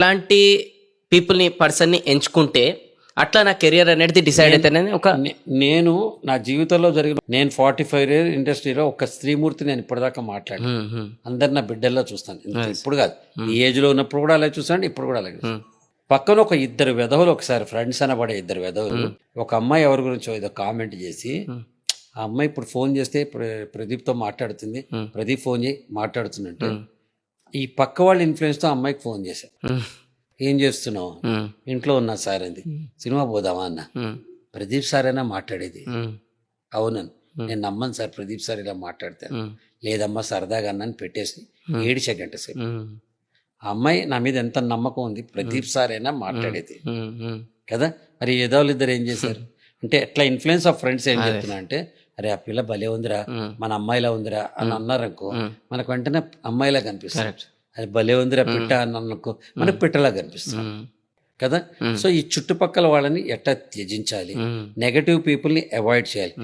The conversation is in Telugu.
అలాంటి పీపుల్ని పర్సన్ని ఎంచుకుంటే అట్లా నా కెరియర్ అనేది డిసైడ్ అయితేనే ఒక నేను నా జీవితంలో జరిగిన నేను ఫార్టీ ఫైవ్ ఇయర్ ఇండస్ట్రీలో ఒక స్త్రీమూర్తి నేను ఇప్పటిదాకా మాట్లాడాను మ్మ్, అందరు నా బిడ్డల్లో చూస్తాను. ఇప్పుడు కాదు. ఈ ఏజ్లో ఉన్నప్పుడు కూడా అలాగే చూస్తాను ఇప్పుడు కూడా అలాగే. పక్కన ఒక ఇద్దరు వెధవులు ఒకసారి ఫ్రెండ్స్ అనబడే ఇద్దరు వెధవులు ఒక అమ్మాయి ఎవరి గురించో ఏదో కామెంట్ చేసి ఆ అమ్మాయి ఇప్పుడు ఫోన్ చేస్తే ప్ర- ప్రదీప్తో మాట్లాడుతుంది. ప్రదీప్ ఫోన్ చేయి మాట్లాడుతున్నట్టు ఈ పక్క వాళ్ళ ఇన్ఫ్లుయెన్స్తో అమ్మాయికి ఫోన్ చేశాను మ్మ్, ఏం చేస్తున్నావు? ఇంట్లో ఉన్నా సార్ అంది. సినిమా పోదామా అన్న. ప్రదీప్ సారేనా మాట్లాడేది. మ్మ్, అవునను నేను నమ్మను సార్ ప్రదీప్ సార్ ఇలా మాట్లాడతాను మ్మ్, లేదమ్మా సరదాగా అన్నని పెట్టేసి ఏడిచే గంట సేపు. ఆ అమ్మాయి నా మీద ఎంత నమ్మకం ఉంది ప్రదీప్ సార్ అయినా మాట్లాడేది. కదా? మరి ఏదో ఇద్దరు ఏం చేశారు? అంటే ఎట్లా ఇన్ఫ్లుయెన్స్ ఆఫ్ ఫ్రెండ్స్ ఏం చెప్తున్నా అంటే అరే ఆ పిల్ల భలే ఉందిరా. మన అమ్మాయిలా ఉందిరా అని అన్నారనుకో మనకు వెంటనే అమ్మాయిలా కనిపిస్తుంది. అది భలే ఉందిరా పిట్ట అని అనుకో మనకు పిట్టలా కనిపిస్తుంది. కదా? సో ఈ చుట్టుపక్కల వాళ్ళని ఎట్లా త్యజించాలి. నెగటివ్ పీపుల్ని అవాయిడ్ చేయాలి.